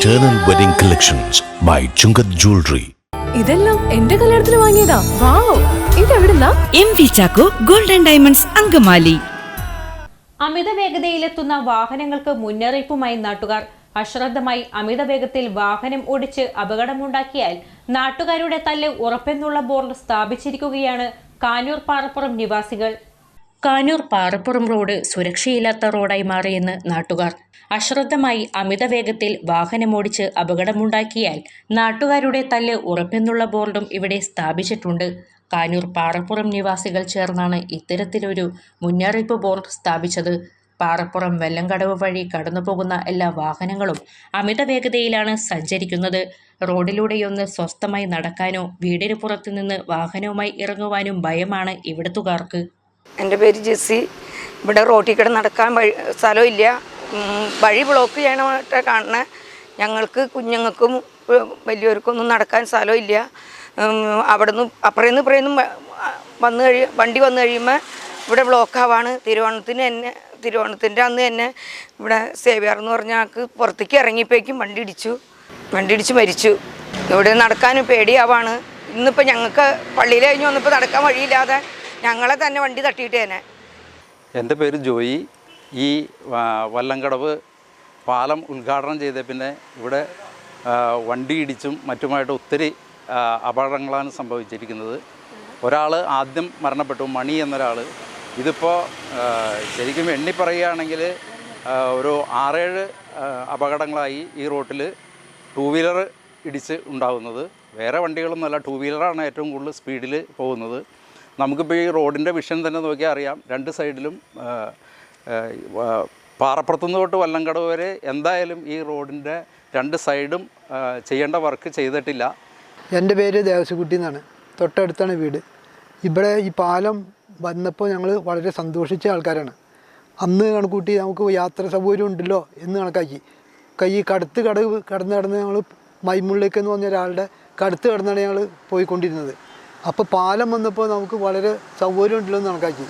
Eternal Wedding Collections by Chungath Jewelry. ഇതെല്ലാം എന്റെ കല്യാണത്തിന് വാങ്ങിയതാ. Wow ഇതെവിടുന്നാ? M V Chacko golden diamonds Angamaly. അമിത വേഗതയിലെത്തുന്ന വാഹനങ്ങൾക്ക് മുന്നറിയിപ്പുമായി നാട്ടുകാർ. അശ്രദ്ധമായി അമിത വേഗത്തിൽ വാഹനം ഓടിച്ച് അപകടമുണ്ടാക്കിയാൽ നാട്ടുകാരുടെ തല്ല് ഉറപ്പെന്നുള്ള ബോർഡ് സ്ഥാപിച്ചിരിക്കുകയാണ് കാനൂർ പാറപ്പുറം നിവാസികൾ. കാനൂർ പാറപ്പുറം റോഡ് സുരക്ഷയില്ലാത്ത റോഡായി മാറിയെന്ന് നാട്ടുകാർ. അശ്രദ്ധമായി അമിത വേഗത്തിൽ വാഹനമോടിച്ച് അപകടമുണ്ടാക്കിയാൽ നാട്ടുകാരുടെ തല്ല് ഉറപ്പെന്നുള്ള ബോർഡും ഇവിടെ സ്ഥാപിച്ചിട്ടുണ്ട്. കാനൂർ പാറപ്പുറം നിവാസികൾ ചേർന്നാണ് ഇത്തരത്തിലൊരു മുന്നറിയിപ്പ് ബോർഡ് സ്ഥാപിച്ചത്. പാറപ്പുറം വെല്ലങ്കടവ് വഴി കടന്നുപോകുന്ന എല്ലാ വാഹനങ്ങളും അമിത വേഗതയിലാണ് സഞ്ചരിക്കുന്നത്. റോഡിലൂടെയൊന്ന് സ്വസ്ഥമായി നടക്കാനോ വീടിന് പുറത്തുനിന്ന് വാഹനവുമായി ഇറങ്ങുവാനും ഭയമാണ് ഇവിടത്തുകാർക്ക്. എന്റെ പേര് ജെസ്സി. ഇവിടെ റോട്ടിൽ കിടന്ന് നടക്കാൻ വഴി സ്ഥലമില്ല. വഴി ബ്ലോക്ക് ചെയ്യണമായിട്ട് കാണണ ഞങ്ങൾക്ക് കുഞ്ഞുങ്ങൾക്കും വലിയവർക്കും വലിയവർക്കൊന്നും നടക്കാൻ സ്ഥലമില്ല. അവിടെ നിന്ന് അപ്പുറേന്ന് ഇപ്പുറേന്നും വന്നു കഴി വണ്ടി വന്നു കഴിയുമ്പോൾ ഇവിടെ ബ്ലോക്കാവാണ് തിരുവോണത്തിന് എന്നെ തിരുവോണത്തിന്റെ അന്ന് തന്നെ ഇവിടെ സേവിയർ എന്ന് പറഞ്ഞ ആൾക്ക് പുറത്തേക്ക് ഇറങ്ങിയപ്പോഴേക്കും വണ്ടി ഇടിച്ചു. വണ്ടി ഇടിച്ച് മരിച്ചു. ഇവിടെ നടക്കാനും പേടിയാവാണ്. ഇന്നിപ്പോൾ ഞങ്ങൾക്ക് പള്ളിയിൽ കഴിഞ്ഞ് വന്നപ്പോൾ നടക്കാൻ വഴിയില്ലാതെ ഞങ്ങളെ തന്നെ വണ്ടി തട്ടിയിട്ട് തന്നെ. എന്റെ പേര് ജോയി. ഈ വല്ലങ്കടവ് പാലം ഉദ്ഘാടനം ചെയ്ത പിന്നെ ഇവിടെ വണ്ടി ഇടിച്ചും മറ്റുമായിട്ട് ഒത്തിരി അപകടങ്ങളാണ് സംഭവിച്ചിരിക്കുന്നത്. ഒരാൾ ആദ്യം മരണപ്പെട്ടു മണി എന്നൊരാൾ ഇതിപ്പോൾ ശരിക്കും എണ്ണി പറയുകയാണെങ്കിൽ ഒരു ആറേഴ് അപകടങ്ങളായി ഈ റോട്ടിൽ ടൂ വീലർ ഇടിച്ച് ഉണ്ടാകുന്നത് വേറെ വണ്ടികളൊന്നുമല്ല ടൂ വീലറാണ് ഏറ്റവും കൂടുതൽ സ്പീഡിൽ പോകുന്നത്. നമുക്കിപ്പോൾ ഈ റോഡിന്റെ വിഷൻ തന്നെ നോക്കിയാൽ അറിയാം. രണ്ട് സൈഡിലും പാറപ്പുറത്തുനിന്ന് തൊട്ട് വല്ലങ്കടവ് വരെ എന്തായാലും ഈ റോഡിന്റെ രണ്ട് സൈഡും ചെയ്യേണ്ട വർക്ക് ചെയ്തിട്ടില്ല. എന്റെ പേര് ദേവസ്വകുട്ടി എന്നാണ്. തൊട്ടടുത്താണ് വീട്. ഇവിടെ ഈ പാലം വന്നപ്പോൾ ഞങ്ങൾ വളരെ സന്തോഷിച്ച ആൾക്കാരാണ്. അന്ന് കണക്കൂട്ടി നമുക്ക് യാത്ര സൗകര്യം ഉണ്ടല്ലോ എന്ന് കണക്കാക്കി. കൈ കടുത്ത് കടവ് കടന്ന് കടന്ന് ഞങ്ങൾ മൈമുള്ളിലേക്ക് എന്ന് പറഞ്ഞ ഒരാളുടെ കടുത്ത് കടന്നാണ് ഞങ്ങൾ പോയിക്കൊണ്ടിരുന്നത്. അപ്പോൾ പാലം വന്നപ്പോൾ നമുക്ക് വളരെ സൗകര്യമുണ്ടല്ലോ കണക്കാക്കി.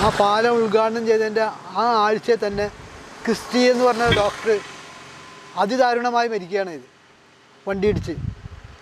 ആ പാലം ഉദ്ഘാടനം ചെയ്തതിന്റെ ആ ആഴ്ചയിൽ തന്നെ ക്രിസ്റ്റി എന്ന് പറഞ്ഞ ഡോക്ടർ അതിദാരുണമായി മരിക്കുകയാണ് ഇത്. വണ്ടി ഇടിച്ച്.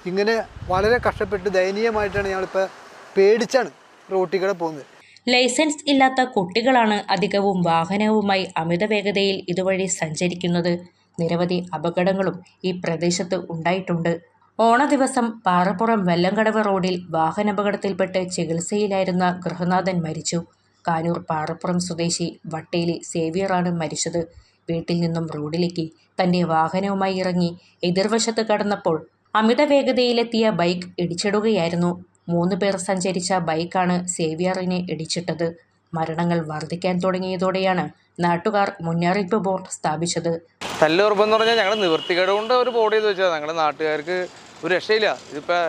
ഇങ്ങനെ വളരെ കഷ്ടപ്പെട്ട് ദയനീയമായിട്ടാണ് ഞങ്ങളിപ്പോൾ പേടിച്ചാണ് റോട്ടിൽ പോകുന്നത്. ലൈസൻസ് ഇല്ലാത്ത കുട്ടികളാണ് അധികവും വാഹനവുമായി അമിത വേഗതയിൽ ഇതുവഴി സഞ്ചരിക്കുന്നത്. നിരവധി അപകടങ്ങളും ഈ പ്രദേശത്ത് ഉണ്ടായിട്ടുണ്ട്. ഓണ ദിവസം പാറപ്പുറം വെല്ലങ്കടവ് റോഡിൽ വാഹനാപകടത്തിൽപ്പെട്ട് ചികിത്സയിലായിരുന്ന ഗൃഹനാഥൻ മരിച്ചു. കാനൂർ പാറപ്പുറം സ്വദേശി വട്ടേലി സേവിയറാണ് മരിച്ചത്. വീട്ടിൽ നിന്നും റോഡിലേക്ക് തന്റെ വാഹനവുമായി ഇറങ്ങി എതിർവശത്ത് കടന്നപ്പോൾ അമിത വേഗതയിലെത്തിയ ബൈക്ക് ഇടിച്ചിടുകയായിരുന്നു. മൂന്ന് പേർ സഞ്ചരിച്ച ബൈക്കാണ് സേവിയറിനെ ഇടിച്ചിട്ടത്. മരണങ്ങൾ വർദ്ധിക്കാൻ തുടങ്ങിയതോടെയാണ് നാട്ടുകാർ മുന്നറിയിപ്പ് ബോർഡ് സ്ഥാപിച്ചത്. തല്ലുറപ്പെന്ന് പറഞ്ഞാൽ ഞങ്ങൾ നിവൃത്തികേട് കൊണ്ട് ഒരു ബോർഡ് ചെയ്ത് വെച്ചാൽ ഞങ്ങളുടെ നാട്ടുകാർക്ക് ഒരു രക്ഷയില്ല. ഇതിപ്പോൾ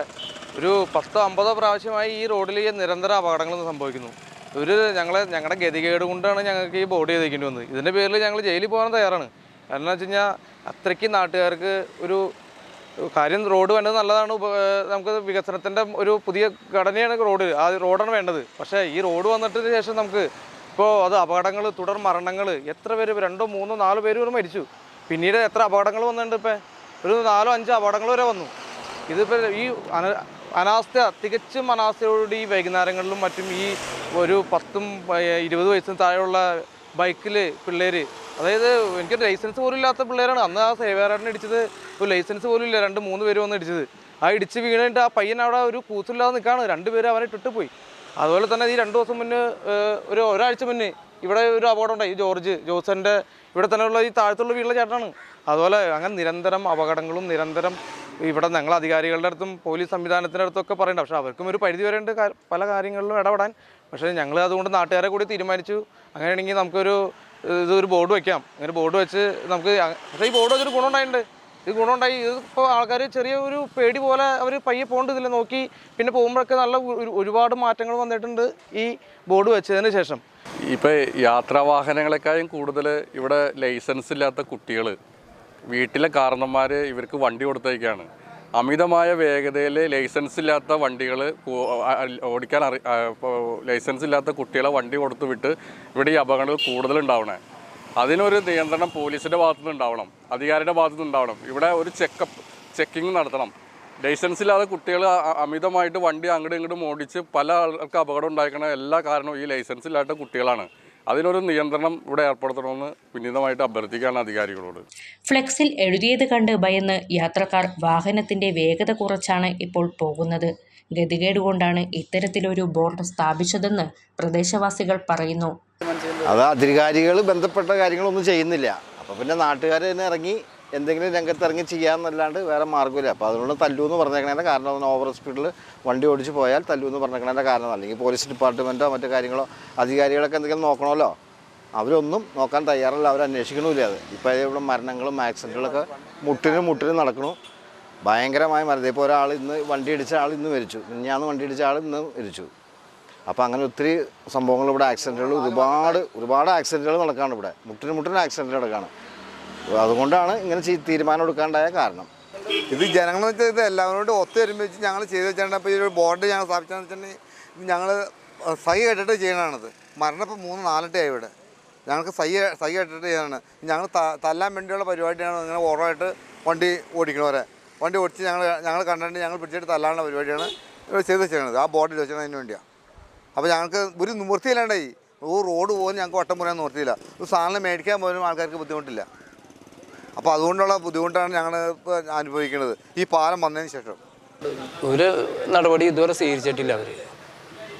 ഒരു പത്തോ അമ്പതോ പ്രാവശ്യമായി ഈ റോഡിൽ നിരന്തര അപകടങ്ങൾ സംഭവിക്കുന്നു. ഒരു ഞങ്ങളെ ഞങ്ങളുടെ ഗതികേട് കൊണ്ടാണ് ഞങ്ങൾക്ക് ഈ ബോർഡ് ചെയ്തേക്കേണ്ടി വന്നത്. ഇതിന്റെ പേരിൽ ഞങ്ങൾ ജയിലിൽ പോകാൻ തയ്യാറാണ്. കാരണം എന്ന് വെച്ച് കഴിഞ്ഞാൽ അത്രയ്ക്ക് നാട്ടുകാർക്ക് ഒരു കാര്യം റോഡ് വേണ്ടത് നല്ലതാണ്. നമുക്ക് വികസനത്തിന്റെ ഒരു പുതിയ ഘടനയാണ് റോഡ്. ആ റോഡാണ് വേണ്ടത്. പക്ഷേ ഈ റോഡ് വന്നിട്ടതിന് ശേഷം നമുക്ക് ഇപ്പോൾ അത് അപകടങ്ങൾ തുടർ മരണങ്ങൾ എത്ര പേര് രണ്ടോ മൂന്നോ നാലോ പേര് വരെ മരിച്ചു. പിന്നീട് എത്ര അപകടങ്ങൾ വന്നിട്ടുണ്ട് ഇപ്പോൾ ഒരു നാലോ അഞ്ചോ അപകടങ്ങൾ വരെ വന്നു. ഇതിപ്പോൾ ഈ അന അനാസ്ഥ തികച്ചും അനാസ്ഥയോട് ഈ വൈകുന്നേരങ്ങളിലും മറ്റും ഈ ഒരു പത്തും ഇരുപത് വയസ്സിന് താഴെയുള്ള ബൈക്കിൽ പിള്ളേർ അതായത് എനിക്കൊരു ലൈസൻസ് പോലും ഇല്ലാത്ത പിള്ളേരാണ്. അന്ന് ആ സേവാരാട്ടിനെ ഇടിച്ചത് ഒരു ലൈസൻസ് പോലും ഇല്ല. രണ്ട് മൂന്ന് പേര് വന്ന് ഇടിച്ചത്. ആ ഇടിച്ച് വീണിട്ട് ആ പയ്യൻ അവിടെ ഒരു കൂത്തില്ലാതെ നിൽക്കുകയാണ്. പേര് അവനെ ഇട്ടിട്ട് പോയി. അതുപോലെ തന്നെ ഈ രണ്ട് ദിവസം മുന്നേ ഒരു ഒരാഴ്ച മുന്നേ ഇവിടെ ഒരു അപകടം ഉണ്ടായി. ജോർജ് ജോസന്റെ ഇവിടെ തന്നെയുള്ള ഈ താഴത്തുള്ള വീട്ടിലെ ചേട്ടനാണ്. അതുപോലെ അങ്ങനെ നിരന്തരം അപകടങ്ങളും നിരന്തരം ഇവിടെ ഞങ്ങൾ അധികാരികളുടെ അടുത്തും പോലീസ് സംവിധാനത്തിന്റെ അടുത്തൊക്കെ പറയണ്ട. പക്ഷേ അവർക്കും ഒരു പരിധി വരേണ്ട പല കാര്യങ്ങളിലും ഇടപെടാൻ. പക്ഷേ ഞങ്ങൾ അതുകൊണ്ട് നാട്ടുകാരെ കൂടി തീരുമാനിച്ചു. അങ്ങനെയാണെങ്കിൽ നമുക്കൊരു ഇതൊരു ബോർഡ് വയ്ക്കാം അങ്ങനെ ബോർഡ് വെച്ച് നമുക്ക് പക്ഷേ ഈ ബോർഡ് വെച്ചൊരു ഗുണമുണ്ടായിട്ടുണ്ട്. ഇത് ഗുണമുണ്ടായി. ഇത് ഇപ്പോൾ ആൾക്കാർ ചെറിയ ഒരു പേടി പോലെ അവർ പയ്യെ പോകേണ്ട ഇതിൽ നോക്കി പിന്നെ പോകുമ്പോഴൊക്കെ നല്ല ഒരു- ഒരുപാട് മാറ്റങ്ങൾ വന്നിട്ടുണ്ട് ഈ ബോർഡ് വെച്ചതിന് ശേഷം. ഇപ്പോൾ യാത്രാ വാഹനങ്ങളെക്കാളും കൂടുതൽ ഇവിടെ ലൈസൻസ് ഇല്ലാത്ത കുട്ടികൾ വീട്ടിലെ കാരണന്മാർ ഇവർക്ക് വണ്ടി കൊടുത്തേക്കാണ് അമിതമായ വേഗതയിൽ ലൈസൻസ് ഇല്ലാത്ത വണ്ടികൾ ഓടിക്കാൻ അറി ലൈസൻസ് ഇല്ലാത്ത കുട്ടികളെ വണ്ടി കൊടുത്തു വിട്ട് ഇവിടെ ഈ അപകടങ്ങൾ കൂടുതലുണ്ടാവണേ. അതിനൊരു നിയന്ത്രണം പോലീസിന്റെ ഭാഗത്തുനിന്ന് ഉണ്ടാവണം അധികാരിയുടെ ഭാഗത്തുനിന്ന് ഉണ്ടാവണം ഇവിടെ ഒരു ചെക്കപ്പ് ചെക്കിങ് നടത്തണം. ലൈസൻസ് ഇല്ലാതെ കുട്ടികൾ അമിതമായിട്ട് വണ്ടി അങ്ങോട്ടും ഇങ്ങോട്ടും ഓടിച്ച് പല ആൾക്ക് അപകടം ഉണ്ടാക്കുന്ന എല്ലാ കാരണവും ഈ ലൈസൻസ് ഇല്ലാത്ത കുട്ടികളാണ്. അതിനൊരു നിയന്ത്രണം ഇവിടെ ഏർപ്പെടുത്തണമെന്ന് വിനീതമായിട്ട് അഭ്യർത്ഥിക്കുകയാണ് അധികാരികളോട്. ഫ്ലെക്സിൽ എഴുതിയത് കണ്ട് ഭയന്ന് യാത്രക്കാർ വാഹനത്തിന്റെ വേഗത കുറച്ചാണ് ഇപ്പോൾ പോകുന്നത്. ഗതികേട് കൊണ്ടാണ് ഇത്തരത്തിലൊരു ബോർഡ് സ്ഥാപിച്ചതെന്ന് പ്രദേശവാസികൾ പറയുന്നു. അത് അധികാരികൾ ബന്ധപ്പെട്ട കാര്യങ്ങളൊന്നും ചെയ്യുന്നില്ല. അപ്പോൾ പിന്നെ നാട്ടുകാർ തന്നെ ഇറങ്ങി എന്തെങ്കിലും രംഗത്തിറങ്ങി ചെയ്യാമെന്നല്ലാണ്ട് വേറെ മാർഗമില്ല. അപ്പോൾ അതുകൊണ്ട് തല്ലു എന്ന് പറഞ്ഞേക്കണതിന്റെ കാരണം ഓവർ സ്പീഡിൽ വണ്ടി ഓടിച്ച് പോയാൽ തല്ലു എന്ന് പറഞ്ഞേക്കണതിന്റെ കാരണം അല്ലെങ്കിൽ പോലീസ് ഡിപ്പാർട്ട്മെന്റോ മറ്റു കാര്യങ്ങളോ അധികാരികളൊക്കെ എന്തെങ്കിലും നോക്കണമല്ലോ. അവരൊന്നും നോക്കാൻ തയ്യാറല്ല. അവർ അന്വേഷിക്കണമില്ല അത്. ഇപ്പോൾ ഇവിടെ മരണങ്ങളും ആക്സിഡന്റുകളൊക്കെ മുട്ടിനും മുട്ടിനും നടക്കണു. ഭയങ്കരമായ മരണം ഇപ്പോൾ ഒരാൾ ഇന്ന് വണ്ടി ഇടിച്ച ആൾ ഇന്ന് മരിച്ചു. ഞാൻ വണ്ടി ഇടിച്ച ആൾ ഇന്ന് മരിച്ചു. അപ്പോൾ അങ്ങനെ ഒത്തിരി സംഭവങ്ങൾ ഇവിടെ ആക്സിഡന്റുകൾ ഒരുപാട് ഒരുപാട് ആക്സിഡന്റുകൾ നടക്കുകയാണ് ഇവിടെ. മുട്ടിന് മുട്ടിന് ആക്സിഡന്റ് നടക്കാണ്. അതുകൊണ്ടാണ് ഇങ്ങനെ തീരുമാനം എടുക്കാണ്ടായ കാരണം. ഇത് ജനങ്ങളെന്ന് വെച്ചാൽ ഇത് എല്ലാവരോടും ഒത്തൊരുമിച്ച് ഞങ്ങൾ ചെയ്ത് വെച്ചിട്ടുണ്ട് ഇപ്പോൾ ഈ ഒരു ബോർഡ് ഞങ്ങൾ സ്ഥാപിച്ചതെന്ന് വെച്ചിട്ടുണ്ടെങ്കിൽ ഞങ്ങൾ സൈ കെട്ടിട്ട് ചെയ്യണതാണിത്. മരണം ഇപ്പോൾ മൂന്ന് നാലട്ടയായി ഇവിടെ. ഞങ്ങൾക്ക് സൈ സൈ കെട്ടിട്ട് ചെയ്യണതാണ്. ഞങ്ങൾ തല്ലാൻ വേണ്ടിയുള്ള പരിപാടിയാണ് ഇങ്ങനെ ഓറായിട്ട് വണ്ടി ഓടിക്കണവരെ വണ്ടി ഓടിച്ച് ഞങ്ങൾ ഞങ്ങൾ കണ്ടിട്ട് ഞങ്ങൾ പിടിച്ചിട്ട് തല്ലാനുള്ള പരിപാടിയാണ് ചെയ്ത് വെച്ചിരുന്നത് ആ ബോർഡിൽ വെച്ചതിന് വേണ്ടിയാണ് അപ്പോൾ ഞങ്ങൾക്ക് ഒരു നിവൃത്തിയില്ലാണ്ടായി. ഓ റോഡ് പോലും ഞങ്ങൾക്ക് വട്ടം മുറിയാൻ നിവൃത്തിയില്ല. ഒരു സാധനം മേടിക്കാൻ പോലും ആൾക്കാർക്ക് ബുദ്ധിമുട്ടില്ല. അപ്പോൾ അതുകൊണ്ടുള്ള ബുദ്ധിമുട്ടാണ് ഞങ്ങൾ അനുഭവിക്കുന്നത്. ഈ പാലം വന്നതിന് ശേഷം. ഒരു നടപടി ഇതുവരെ സ്വീകരിച്ചിട്ടില്ല അവർ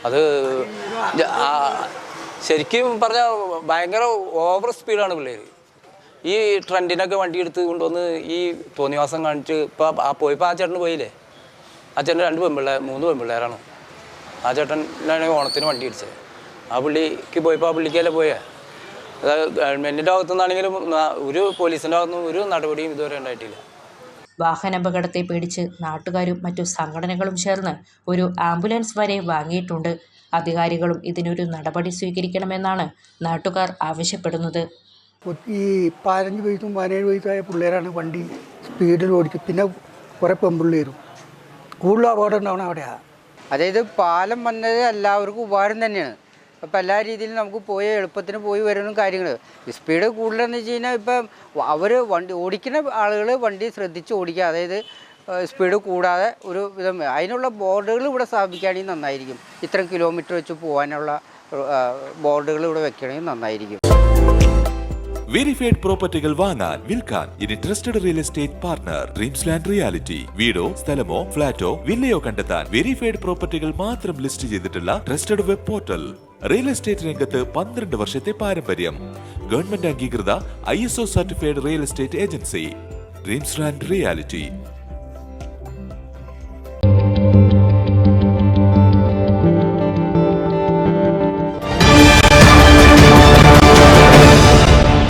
അത് ശരിക്കും പറഞ്ഞാൽ ഭയങ്കര ഓവർ സ്പീഡാണ് പിള്ളേർ ഈ ട്രെൻഡിനൊക്കെ വണ്ടി എടുത്ത് കൊണ്ടുവന്ന് ഈ തോന്നിവാസം കാണിച്ച് ഇപ്പോൾ ആ പോയപ്പോൾ ആ ചേട്ടന് പോയില്ലേ? ആ ചേട്ടൻ രണ്ട് പെൺപിള്ളേർ മൂന്ന് പെൺപിള്ളേരാണ്. ആ ചേട്ടനാണ് ഓണത്തിന് വണ്ടി ഇടിച്ചത്. ആ പുള്ളിക്ക് പോയപ്പോൾ ആ പുള്ളിക്കല്ലേ പോയേ? അത് ഗവൺമെന്റിന്റെ ഭാഗത്തുനിന്നാണെങ്കിലും ഒരു പോലീസിന്റെ ഭാഗത്തുനിന്നും ഒരു നടപടിയും ഇതുവരെ ഉണ്ടായിട്ടില്ല. വാഹനാപകടത്തെ പേടിച്ച് നാട്ടുകാരും മറ്റു സംഘടനകളും ചേർന്ന് ഒരു ആംബുലൻസ് വരെ വാങ്ങിയിട്ടുണ്ട്. അധികാരികളും ഇതിനൊരു നടപടി സ്വീകരിക്കണമെന്നാണ് നാട്ടുകാർ ആവശ്യപ്പെടുന്നത്. ഈ പതിനഞ്ച് വയസ്സും പതിനേഴ് വയസ്സായ പിള്ളേരാണ് വണ്ടി സ്പീഡിൽ ഓടിച്ച് പിന്നെ കുറേ പെൺപിള്ളേരും. കൂടുതൽ അപകടം ഉണ്ടാവണം അവിടെയാണ് അതായത് പാലം വന്നത് എല്ലാവർക്കും ഉപകാരം തന്നെയാണ്. ഇപ്പം എല്ലാ രീതിയിലും നമുക്ക് പോയി എളുപ്പത്തിന് പോയി വരുന്ന കാര്യങ്ങൾ സ്പീഡ് കൂടുതലെന്ന് വെച്ച് കഴിഞ്ഞാൽ ഇപ്പം അവർ വണ്ടി ഓടിക്കുന്ന ആളുകൾ വണ്ടി ശ്രദ്ധിച്ച് ഓടിക്കുക. അതായത് സ്പീഡ് കൂടാതെ ഒരു വിധം അതിനുള്ള ബോർഡുകൾ ഇവിടെ സ്ഥാപിക്കുകയാണെങ്കിൽ നന്നായിരിക്കും. ഇത്ര കിലോമീറ്റർ വെച്ച് പോകാനുള്ള ബോർഡുകൾ ഇവിടെ വെക്കണമെങ്കിൽ നന്നായിരിക്കും. വെരിഫൈഡ് പ്രോപ്പർട്ടികൾ വാങ്ങാൻ വിൽക്കാൻ ഇനി trusted real estate partner dreams land reality വീടോ സ്ഥലമോ ഫ്ളാറ്റോ വില്ലയോ കണ്ടെത്താൻ വെരിഫൈഡ് പ്രോപ്പർട്ടികൾ മാത്രം ലിസ്റ്റ് ചെയ്തിട്ടുള്ള trusted web portal real estate രംഗത്ത് പന്ത്രണ്ട് വർഷത്തെ പാരമ്പര്യം. ഗവൺമെന്റ് അംഗീകൃത I S O certified real estate agency dreams and reality